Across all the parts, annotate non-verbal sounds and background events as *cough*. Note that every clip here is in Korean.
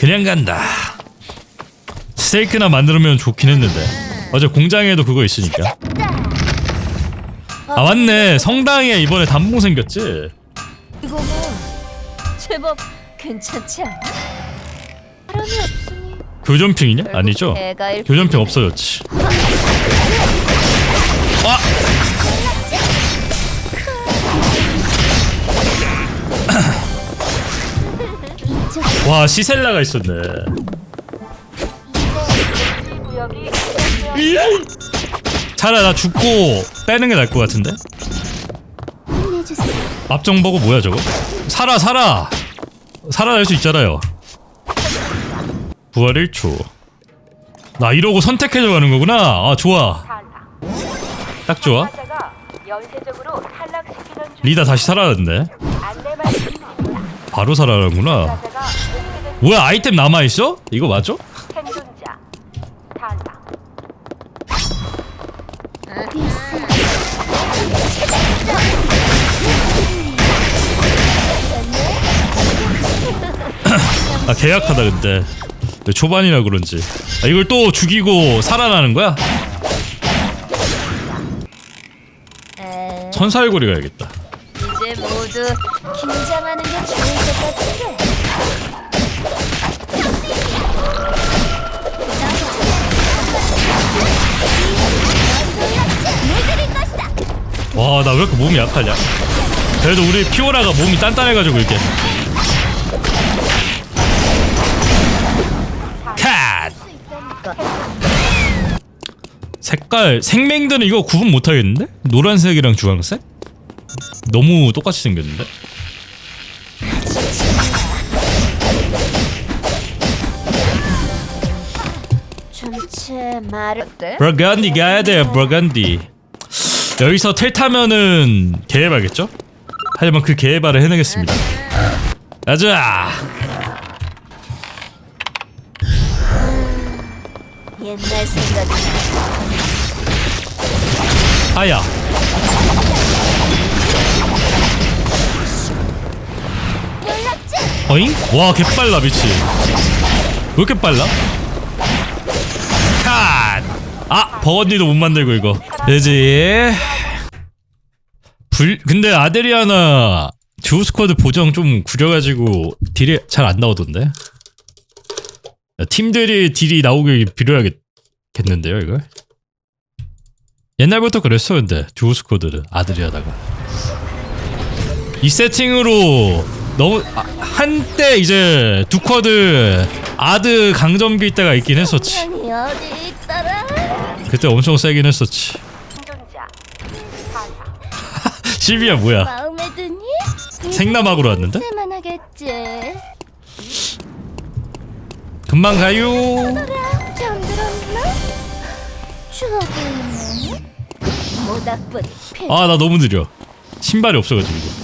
그냥 간다. 스테이크나 만들면 좋긴 했는데. 어제 공장에도 그거 있으니까. 아 맞네. 성당에 이번에 단봉 생겼지. 이거 뭐 제법 괜찮지 않아? 사람이 없으니 교전핑이냐? 아니죠. 교전핑 없어졌지. 와 시셀라가 있었네. 차라리 나 죽고 빼는 게 나을 것 같은데? 힘내주세요. 앞정 보고 뭐야 저거? 살아 살아 살아날 수 있잖아요. 부활 1초. 나 이러고 선택해줘 가는 거구나. 아 좋아. 딱 좋아. 리다 다시 살아났네. 바로 옥시즌 뭐야 아이템 남아 있어? 이거 탈락. *laughs* 아 계약하다 근데 왜 초반이라 그런지. 아, 이걸 또 죽이고 살아나는 거야? 에, 천사얼굴이 가야겠다. 이제 모두 긴장하는 게 좋을 것 같은데. 와 나 왜 이렇게 몸이 약하냐? 그래도 우리 피오라가 몸이 단단해가지고 이렇게. 캣. 색깔 생맹들은 이거 구분 못하겠는데? 노란색이랑 주황색? 너무 똑같이 생겼는데? 전체 말을 어때? 브라간디 가야 돼요 브라간디 여기서 텔 타면은 개해봐겠죠? 하지만 그 개해발을 해내겠습니다 가자 옛날 생각이 아야 어잉? 와 개빨라 미치 왜 이렇게 빨라? 컷! 아 버거니도 못 만들고 이거 되지 불 근데 아데리아나 듀오 스쿼드 보정 좀 구려가지고 딜이 잘 안 나오던데 팀들이 딜이 나오길 빌어야겠는데요 이걸 옛날부터 그랬어 근데 듀오 스쿼드는 아들이하다가 이 세팅으로 너무 아, 한때 이제 두 쿼드 아드 강점기 때가 있긴 했었지 아니 어디 있더라? 그때 엄청 세긴 했었지 생존자. 실비야 *laughs* 뭐야 마음에 드니? 생남학으로 왔는데? 쓸만 하겠지. 금방 가요 잠들었나? 추억이 있네. 모닥불이 피. 아 나 너무 느려 신발이 없어가지고.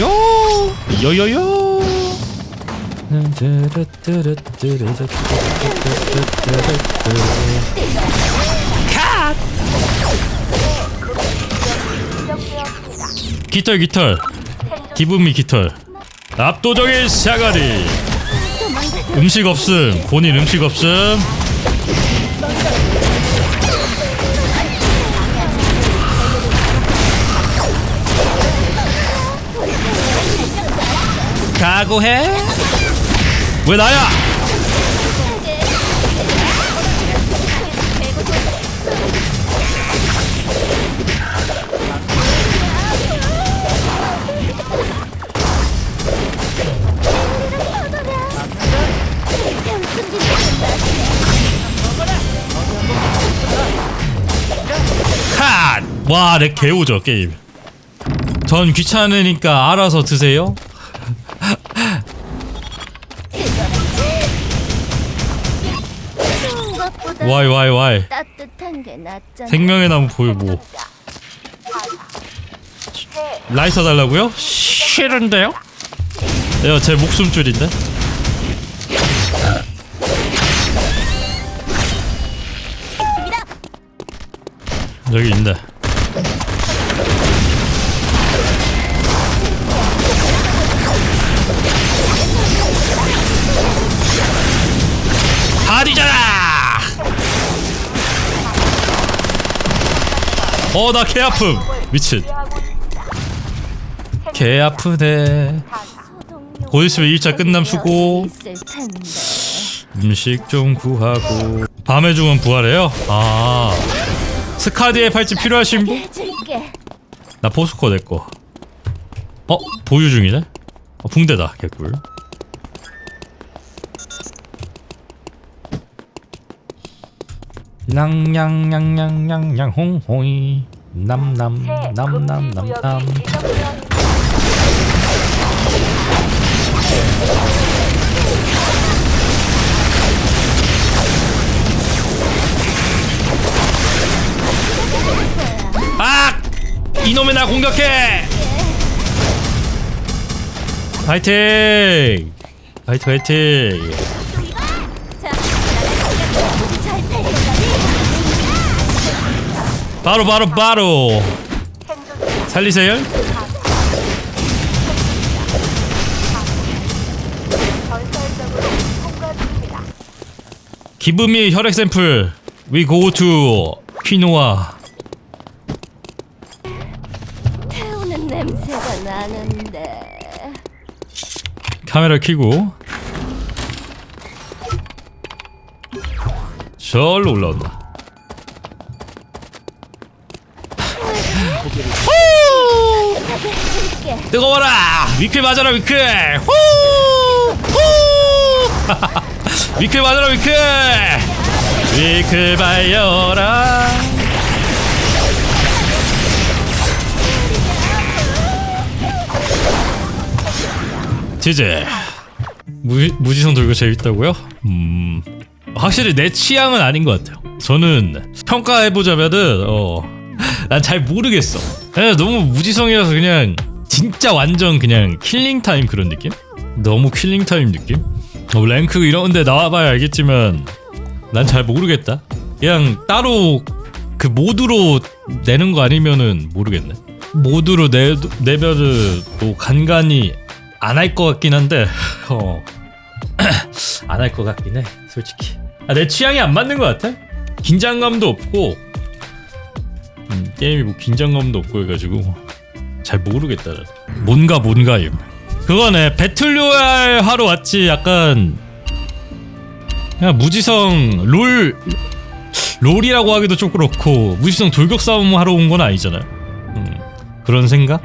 요! 요요요! 깃털 깃털 기분미 깃털. 압도적인 사가리. 음식 없음. 본인 음식 없음. 각오해. 왜 나야 와, 렉 개우죠, 게임. 전 귀찮으니까 알아서 드세요. 와이, 와이, 와이. 따뜻한 생명의 나무 보여, 뭐. 라이터 달라고요? 싫은데요? 야, 제 목숨줄인데? 여기 있네. 어 나 개 아픔 미친. 개 소독용 곧 있으면 1차 끝남 수고. 음식 좀 구하고 밤의 중은 부활해요? 아 스카디의 팔찌 필요하신 분? 나 포스코 내꺼 어? 보유 중이네? 어, 붕대다 개꿀 냥냥냥냥냥냥 홍호이 남남 새 남남 금지 구역이 남남 지정되었습니다. 아! 이놈의 나 공격해! 파이팅! 파이팅 파이팅! 바로 바로 바로 살리세요. 기브미 혈액 샘플 We go to 퀴노아 태우는 냄새가 나는데. 카메라 켜고 절로 올라온다 뜨거워라 위클 맞아라 위클 후! 후! *laughs* 위클 맞아라 위클 위클 발려라 지제 무, 무지성 돌고 재밌다고요? 음 확실히 내 취향은 아닌 것 같아요 저는 평가해보자면은 *laughs* 어난 잘 모르겠어 그냥 너무 무지성이라서 그냥 진짜 완전 그냥 킬링타임 그런 느낌? 너무 킬링타임 느낌? 어, 랭크 이런데 나와봐야 알겠지만 난 잘 모르겠다 그냥 따로 그 모드로 내는 거 아니면은 모르겠네 모드로 내, 내면은 뭐 간간히 안 할 것 같긴 한데 *laughs* 어. *clears throat* 안 할 것 같긴 해 솔직히 아, 내 취향이 안 맞는 것 같아 긴장감도 없고 음, 게임이 뭐 긴장감도 없고 해가지고 잘 모르겠다. 뭔가 뭔가임 그거네 배틀로얄 하러 왔지 약간 그냥 무지성 롤 롤이라고 하기도 좀 그렇고 무지성 돌격 싸움 하러 온 건 아니잖아요 음, 그런 생각?